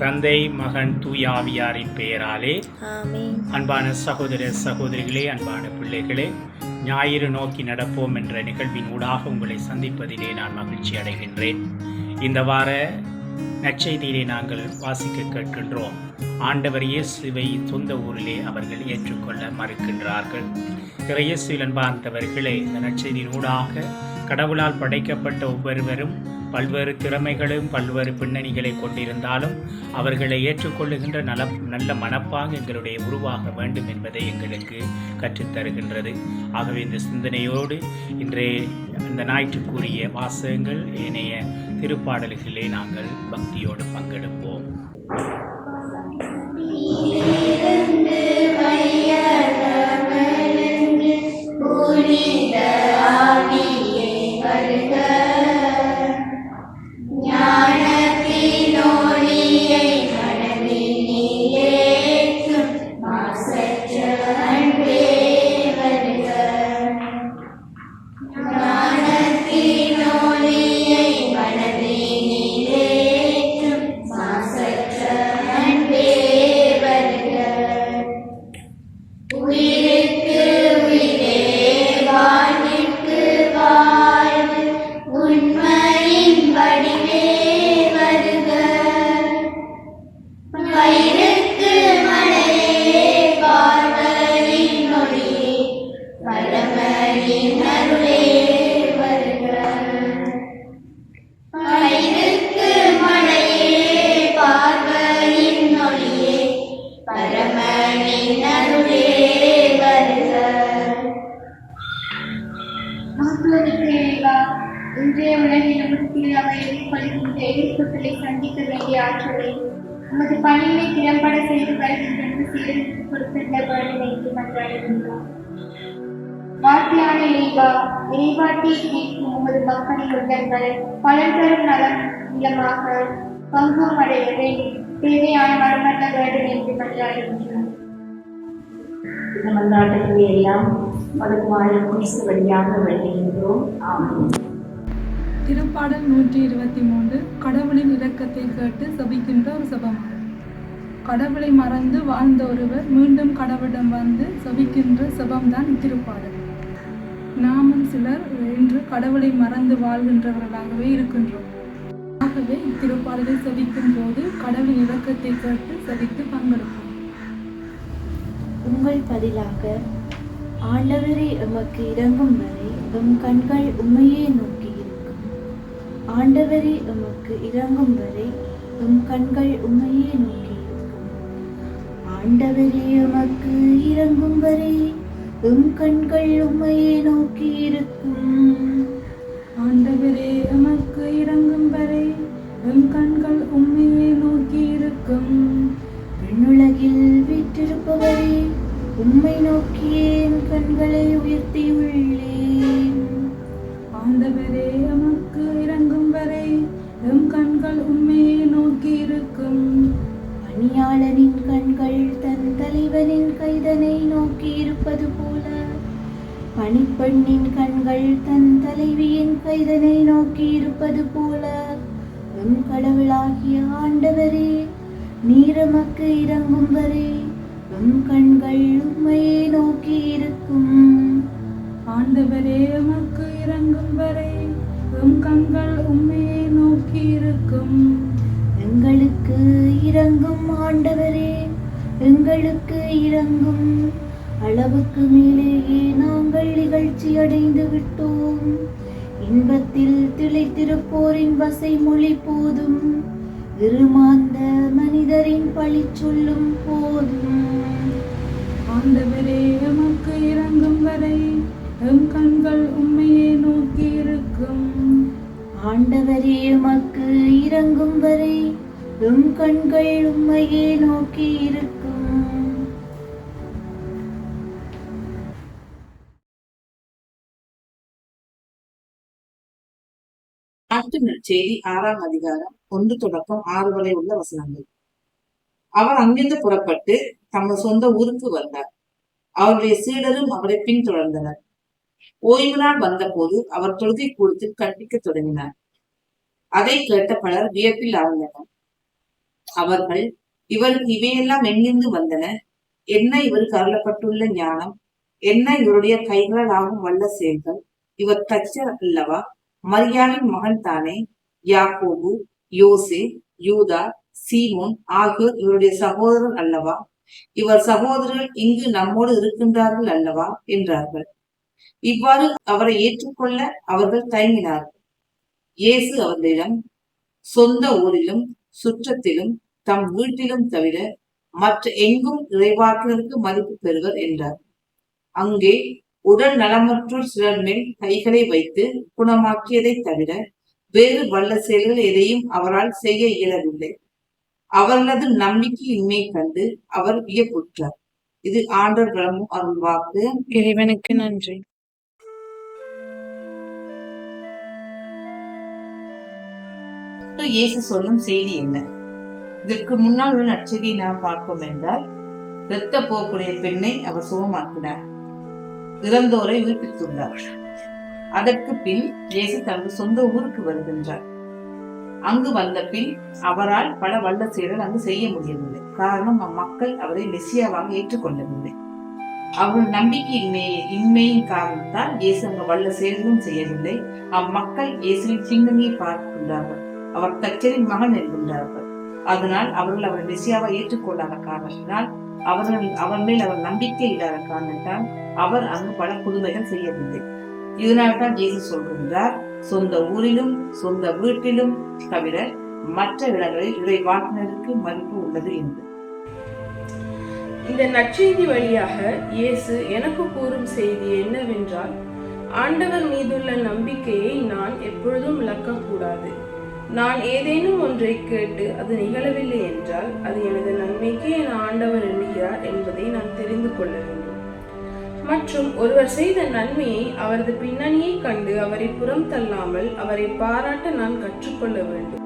தந்தை மகன் தூயாவியாரின் பெயராலே. அன்பான சகோதர சகோதரிகளே அன்பான பிள்ளைகளே ஞாயிறு நோக்கி நடப்போம் என்ற நிகழ்வின் ஊடாக உங்களை சந்திப்பதிலே நான் மகிழ்ச்சி அடைகின்றேன். இந்த வார நற்செய்தியிலே நாங்கள் வாசிக்க கேட்கின்றோம். ஆண்டவர் இயேசுவை சொந்த ஊரிலே அவர்கள் ஏற்றுக்கொள்ள மறுக்கின்றார்கள். இயேசுவில் அன்பார்ந்தவர்களே இந்த நற்செய்தியின் ஊடாக கடவுளால் படைக்கப்பட்ட ஒவ்வொருவரும் பல்வேறு திறமைகளும் பல்வேறு பின்னணிகளை கொண்டிருந்தாலும் அவர்களை ஏற்றுக்கொள்ளுகின்ற நல நல்ல மனப்பாங்கு எங்களுடைய உருவாக வேண்டும் என்பதை எங்களுக்கு கற்றுத்தருகின்றது. ஆகவே இந்த சிந்தனையோடு இன்றைய இந்த ஞாயிற்றுக்குரிய வாசகங்கள் ஏனைய திருப்பாடல்களே நாங்கள் பக்தியோடு பங்கெடுப்போம். இன்றைய உலகில் உமக்கு அவை எதிர்கொள்கின்ற எதிர்ப்புகளை சந்திக்க வேண்டிய ஆற்றலை உமது பணியை திறம்பட செய்து வருகின்ற சீரழித்து கொடுக்கின்ற வேலைக்கு மன்றாடுகின்றோம். வார்த்தையான இறைவா இறைவாட்டை கேட்கும் உமது மக்களின் உள்ளங்கள் பலன் தரும் நலம் நிலமாக பங்கும் அடைய வேண்டும் தேவையான மரமல்ல வேண்டும் என்று மன்றாடுகின்றோம் இந்த மன்றாட்டுகளை எல்லாம் மதுக்குமாரி கிறிஸ்து வழியாக வேண்டுகின்றோம் ஆமென். திருப்பாடல் நூற்றி இருபத்தி மூன்று கடவுளின் இரக்கத்தை கேட்டு சபிக்கின்ற ஒரு சபமாகும் கடவுளை மறந்து வாழ்ந்த ஒருவர் மீண்டும் கடவுளிடம் வந்து சபிக்கின்ற சபம்தான் இத்திருப்பாடல். நாமும் சிலர் இன்று கடவுளை மறந்து வாழ்கின்றவர்களாகவே இருக்கின்றோம். ஆகவே இத்திருப்பாடலை சதிக்கும் போது கடவுளின் இலக்கத்தை கேட்டு சதித்து பங்கெடுப்போம். உங்கள் பதிலாக ஆண்டவரே எமக்கு இறங்கும் வரை எம் கண்கள் உண்மையே நோக்கி இருக்கும். ஆண்டவரே எமக்கு இறங்கும் வரை எம் கண்கள் உண்மையே நோக்கி இருக்கும். ஆண்டவரே எமக்கு இறங்கும் வரை எம் கண்கள் உம்மையே நோக்கி இருக்கும் ஆண்டவரே எமக்கு இறங்கும் வரை எம் கண்கள் உண்மையை கைதனை நோக்கி இருப்பது போல. பணிப்பெண்ணின் கண்கள் தன் தலைவியின் கைதனை நோக்கி இருப்பது போல. எம் கடவுளாகிய ஆண்டவரே நீரமக்கு இறங்கும் வரை எம் கண்கள் உம்மையே நோக்கி இருக்கும் ஆண்டவரே எமக்கு இறங்கும் வரை எம் கண்கள் உண்மையை நோக்கி இருக்கும் எங்களுக்கு இறங்கும் ஆண்டவரே எங்களுக்கு இறங்கும். அளவுக்கு மேலேயே நாங்கள் நிகழ்ச்சி அடைந்து விட்டோம். இன்பத்தில் திளைத்திருப்போரின் வசை மொழி போதும். இருமாந்த மனிதரின் பழி சொல்லும் போதும். ஆண்டவரே எமக்கு இறங்கும் வரை எம் கண்கள் உண்மையை நோக்கி இருக்கும். ஆண்டவரே உமக்கு இறங்கும் வரை எம் கண்கள் உம்மையே நோக்கி இருக்கும். நாட்டு நற்செய்தி ஆறாம் அதிகாரம் ஒன்று தொடக்கம் ஆறு வரை உள்ள வசனங்கள். அவர் அங்கிருந்து புறப்பட்டு தமது சொந்த ஊருக்கு வந்தார். அவருடைய சீடரும் அவரை பின்தொடர்ந்தனர். ஓய்வு நாள் வந்தபோது அவர் தொழுகை கூடத்தில் கற்பிக்க தொடங்கினார். அதை கேட்ட பலர் வியப்பில் ஆழ்ந்தனர். அவர்கள் இவர் இவையெல்லாம் எங்கிருந்து வந்தன? என்ன இவருக்கு அருளப்பட்டுள்ள ஞானம்? என்ன இவருடைய கைகளால் ஆகும் வல்ல செயல்கள்? இவர் தச்சர் அல்லவா? மரியாளின் மகன் தானே யாக்கோபு யோசே யூதா சீமோன் ஆகியோர் இவருடைய சகோதரர் அல்லவா? இவர் சகோதரர்கள் இங்கு நம்மோடு இருக்கின்றார்கள் அல்லவா? என்றார்கள். இவ்வாறு அவரை ஏற்றுக்கொள்ள அவர்கள் தயங்கினார்கள். இயேசு அவர்களிடம் சொந்த ஊரிலும் சுற்றத்திலும் தம் வீட்டிலும் தவிர மற்ற எங்கும் இறைவாக்கினருக்கு மதிப்பு பெறுவர் என்றார். அங்கே உடல் நலமற்றோர் சிலர் மேல் கைகளை வைத்து குணமாக்கியதை தவிர வேறு வல்ல செயல்கள் எதையும் அவரால் செய்ய இயலவில்லை. அவர்களது நம்பிக்கையின்மை கண்டு அவர் வியப்புற்றார். இது ஆண்டவர் வழங்கும் அருள்வாக்கு இறைவனுக்கு நன்றி. இயேசு சொல்லும் செய்தி என்ன? இதற்கு முன்னால் உள்ள நற்செய்தியை நாம் பார்ப்போம் என்றால் இரத்த போக்குடைய பெண்ணை அவர் சுகமாக்கினார். இறந்தோரை உயிர்ப்பித்துள்ளார். அதற்கு பின் இயேசு தனது சொந்த ஊருக்கு வருகின்றார். அங்கு வந்த பின் அவரால் பல வல்ல செயல்கள் அங்கு செய்ய முடியவில்லை. காரணம் அம்மக்கள் அவரை மெசியாவாக ஏற்றுக்கொள்ளவில்லை. அவர்கள் நம்பிக்கையின்மை இன்மையின் காரணத்தால் இயேசு அங்கு வல்ல செயல்களும் செய்யவில்லை. அம்மக்கள் இயேசுவின் சிங்கனியை பார்க்கின்றார்கள். அவர் தச்சரின் மகன் என்கின்றார்கள். அதனால் அவர்கள் அவர் மெசியாவை ஏற்றுக்கொள்ளாத காரணத்தினால் அவர்கள் அவர் மேல் அவர் நம்பிக்கை இல்லாத காரணத்தால் அவர் அங்கு பல புதுமைகள் செய்யவில்லை. இதனால்தான் தான் சொல்கின்றார் சொந்த ஊரிலும் சொந்த வீட்டிலும் தவிர மற்ற இடங்களில் இறை வாக்கினருக்கு மதிப்பு உள்ளது என்று. இந்த நற்செய்தி வழியாக இயேசு எனக்கு கூறும் செய்தி என்னவென்றால் ஆண்டவர் மீதுள்ள நம்பிக்கையை நான் எப்பொழுதும் இழக்கக்கூடாது. நான் ஏதேனும் ஒன்றை கேட்டு அது நிகழவில்லை என்றால் அது எனது நன்மைக்கே என் ஆண்டவர் எண்ணுகிறார் என்பதை நான் தெரிந்து கொள்ள வேண்டும். மற்றும் ஒருவர் செய்த நன்மையை அவரது பின்னணியை கண்டு அவரை புறம் தள்ளாமல் அவரை பாராட்ட நான் கற்றுக்கொள்ள வேண்டும்.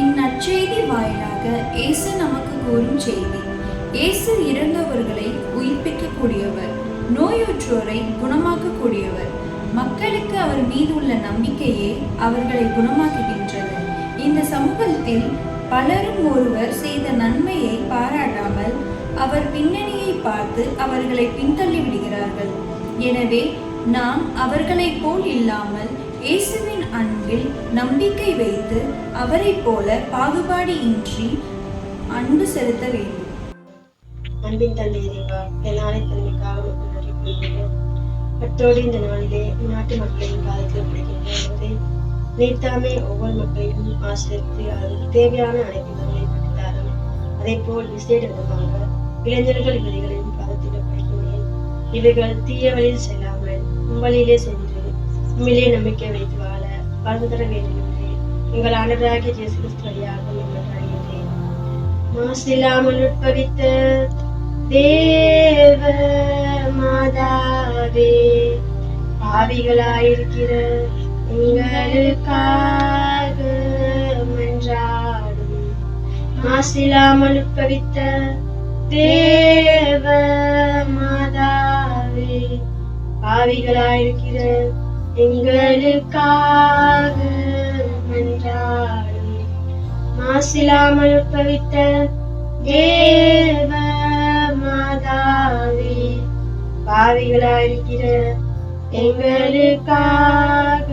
இந்நற்செய்தி வாயிலாக இயேசு நமக்கு கூறும் செய்தி இயேசு இறந்தவர்களை உயிர்ப்பிக்கக்கூடியவர் நோயுற்றோரை குணமாக்கக்கூடியவர். மக்களுக்கு அவர் மீது உள்ள நம்பிக்கையே அவர்களை குணமாக்குகின்றது. இந்த சமூகத்தில் பலரும் ஒருவர் செய்த நன்மையை பாராட்டாமல் அவர் பின்னணியை பார்த்து அவர்களை பின்தள்ளி விடுகிறார்கள். எனவே நாம் அவர்களைப் போல் இல்லாமல் இயேசுவின் அன்பில் நம்பிக்கை வைத்து அவரைப் போல பாகுபாடு இன்றி அன்பு செலுத்த வேண்டும். அன்பின் தந்தை இறைவா எல்லாரை தன்மைக்காக மக்கள் அத்தோடு இந்த நாளிலே நாட்டு மக்களின் காலத்தில் படுகின்றதை நீத்தாமே ஒவ்வொரு மக்களையும் ஆசிரியத்து அதற்கு தேவையான அனைத்து உதவிகளை பெற்றுத்தாரும் அதே போல் விசேட விதமாக இளைஞர்கள் இவர்களின் பாதத்தில் படிக்கிறேன் இவைகள் தீய வழியில் செல்லாமல் உங்களிலே சென்று உண்மையிலே நம்பிக்கை வைத்து வாழ வாழ்ந்து தர வேண்டும் என்று எங்கள் ஆண்டவராகிய இயேசு கிறிஸ்து வழியாக மாசில்லாமல் உட்பவித்த தேவ மாதாவே பாவிகளாயிருக்கிற உங்களுக்காக மன்றாடும். மாசில்லாமல் உட்பவித்த தேவ மாதாவே பாவிகளாயிருக்கிற எங்களுக்காக நன்றாடும் மாசிலாமல் பவித்த தேவ மாதாவே பாவிகளாயிருக்கிற எங்களுக்காக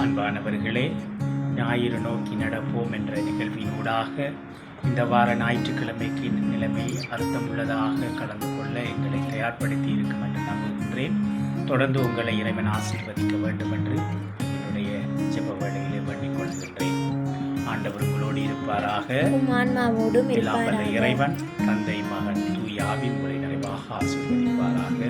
அன்பானவர்களே ஞாயிறு நோக்கி நடப்போம் என்ற நிகழ்வினூடாக இந்த வார ஞாயிற்றுக்கிழமைக்கு நிலைமை அர்த்தமுள்ளதாக கலந்து கொள்ள எங்களை தயார்படுத்தி இருக்கும் என்று நம்புகின்றேன். தொடர்ந்து உங்களை இறைவன் ஆசீர்வதிக்க வேண்டும் என்று என்னுடைய ஜெப வேளையிலே வேண்டிக் கொள்கின்றேன் ஆண்டவர் உங்களோடு இருப்பாராக. இறைவன் தந்தை மகன் தூயாவின் உரை நிறைவாக ஆசீர்வதிப்பாராக.